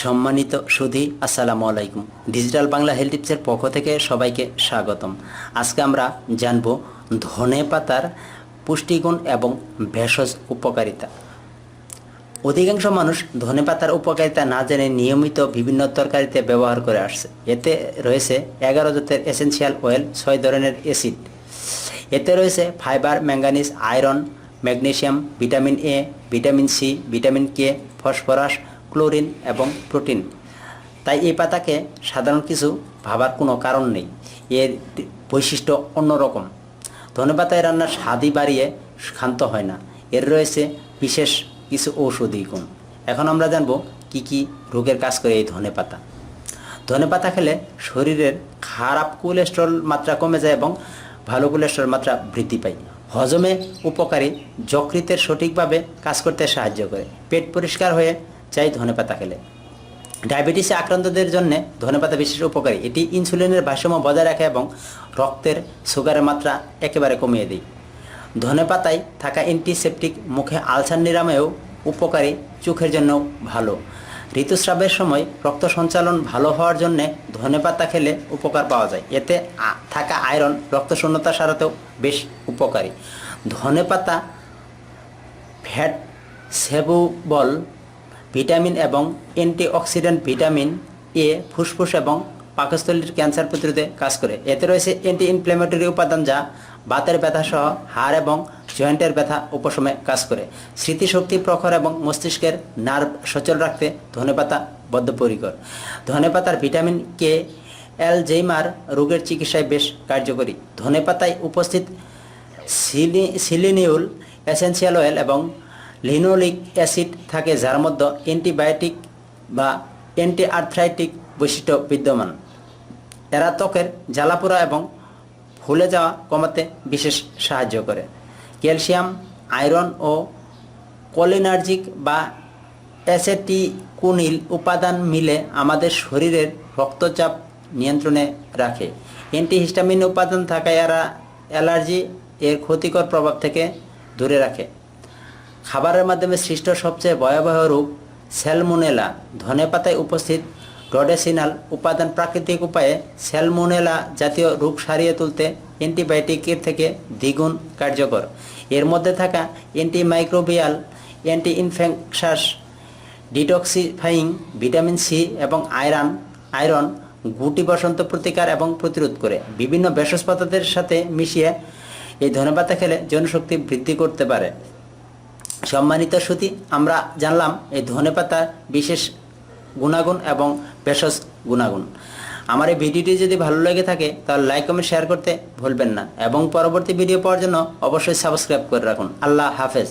সম্মানিত সুধি, আসসালামু আলাইকুম। ডিজিটাল বাংলা হেলথ টিপসের পক্ষ থেকে সবাইকে স্বাগতম। আজকে আমরা জানব ধনে পাতার পুষ্টিগুণ এবং ভেষজ উপকারিতা। অধিকাংশ মানুষ ধনে পাতার উপকারিতা না জেনে নিয়মিত বিভিন্ন তরকারিতে ব্যবহার করে আসছে। এতে রয়েছে এগারো জাতের এসেনশিয়াল অয়েল ছয় ধরনের অ্যাসিড এতে রয়েছে fibre manganese iron magnesium vitamin A vitamin C vitamin K phosphorus chlorine এবং প্রোটিন। তাই এই পাতাকে সাধারণ কিছু ভাবার কোনো কারণ নেই। এর বৈশিষ্ট্য অন্যরকম। ধনেপাতায় রান্নার স্বাদই বাড়িয়ে ক্ষান্ত হয় না। এর রয়েছে বিশেষ কিছু ঔষধি গুণ। এখন আমরা জানব কি কি রোগের কাজ করে এই ধনেপাতা ধনেপাতা খেলে শরীরের খারাপ কোলেস্ট্রল মাত্রা কমে যায় এবং ভালো কোলেস্ট্রল মাত্রা বৃদ্ধি পায়। হজমে উপকারী যকৃতের সঠিকভাবে কাজ করতে সাহায্য করে। পেট পরিষ্কার হয়ে যায় ধনেপাতা খেলে। ডায়াবেটিসে আক্রান্তদের জন্য ধনেপাতা বিশেষ উপকারী। এটি ইনসুলিনের ভারসাম্য বজায় রাখে এবং রক্তের সুগারের মাত্রা একেবারে কমিয়ে দেয়। ধনেপাতায় থাকা অ্যান্টিসেপটিক মুখে আলসার নিরাময়েও উপকারী, চোখের জন্য ভালো। ঋতুস্রাবের সময় রক্ত সঞ্চালন ভালো হওয়ার জন্য ধনেপাতা খেলে উপকার পাওয়া যায়। এতে থাকা আয়রন রক্ত শূন্যতা সারাতেও বেশ উপকারী। ধনেপাতা ফ্যাট সেবুবল ভিটামিন এবং অ্যান্টিঅক্সিডেন্ট ভিটামিন এ, ফুসফুস এবং পাকস্থলীর ক্যান্সার প্রতিরোধে কাজ করে। এতে রয়েছে অ্যান্টি ইনফ্ল্যামেটরি উপাদান যা বাতের ব্যথা সহ হাড় এবং জয়েন্টের ব্যথা উপশমে কাজ করে। স্মৃতিশক্তি প্রখর এবং মস্তিষ্কের নার্ভ সচল রাখতে ধনেপাতা বদ্ধপরিকর। ধনেপাতার ভিটামিন কে অ্যালজেইমার রোগের চিকিৎসায় বেশ কার্যকরী। ধনেপাতায় উপস্থিত সিলি সিলিনিউল এসেন্সিয়াল অয়েল এবং লিনোলিক অ্যাসিড থাকে, যার মধ্যে অ্যান্টিবায়োটিক বা অ্যান্টি আর্থ্রাইটিক বৈশিষ্ট্য বিদ্যমান। এরা ত্বকের জ্বালাপোড়া এবং ফুলে যাওয়া কমাতে বিশেষ সাহায্য করে। ক্যালসিয়াম, আয়রন ও কোলিনার্জিক বা অ্যাসেটিকুনিল উপাদান মিলে আমাদের শরীরের রক্তচাপ নিয়ন্ত্রণে রাখে। অ্যান্টিহিস্টামিন উপাদান থাকায় এরা অ্যালার্জি এর ক্ষতিকর প্রভাব থেকে দূরে রাখে। খাবারের মাধ্যমে সৃষ্ট সবচেয়ে ভয়াবহ রোগ স্যালমোনেলা। ধনেপাতায় উপস্থিত রডেসিনাল উপাদান প্রাকৃতিক উপায়ে স্যালমোনেলা জাতীয় রোগ সারিয়ে তুলতে অ্যান্টিবায়োটিকের থেকে দ্বিগুণ কার্যকর। এর মধ্যে থাকা antimicrobial anti infectious detoxifying, vitamin C এবং আয়রন আয়রন গুটি বসন্ত প্রতিকার এবং প্রতিরোধ করে। বিভিন্ন ভেষজ পদার্থের সাথে মিশিয়ে এই ধনেপাতা খেলে জনশক্তি বৃদ্ধি করতে পারে। সম্মানিত শ্রুতি আমরা জানলাম এই ধনেপাতার বিশেষ গুণাগুণ এবং ভেষজ গুণাগুণ। আমার এই ভিডিওটি যদি ভালো লেগে থাকে, তাহলে লাইক কমেন্ট শেয়ার করতে ভুলবেন না। এবং পরবর্তী ভিডিও পাওয়ার জন্য অবশ্যই সাবস্ক্রাইব করে রাখুন। আল্লাহ হাফেজ।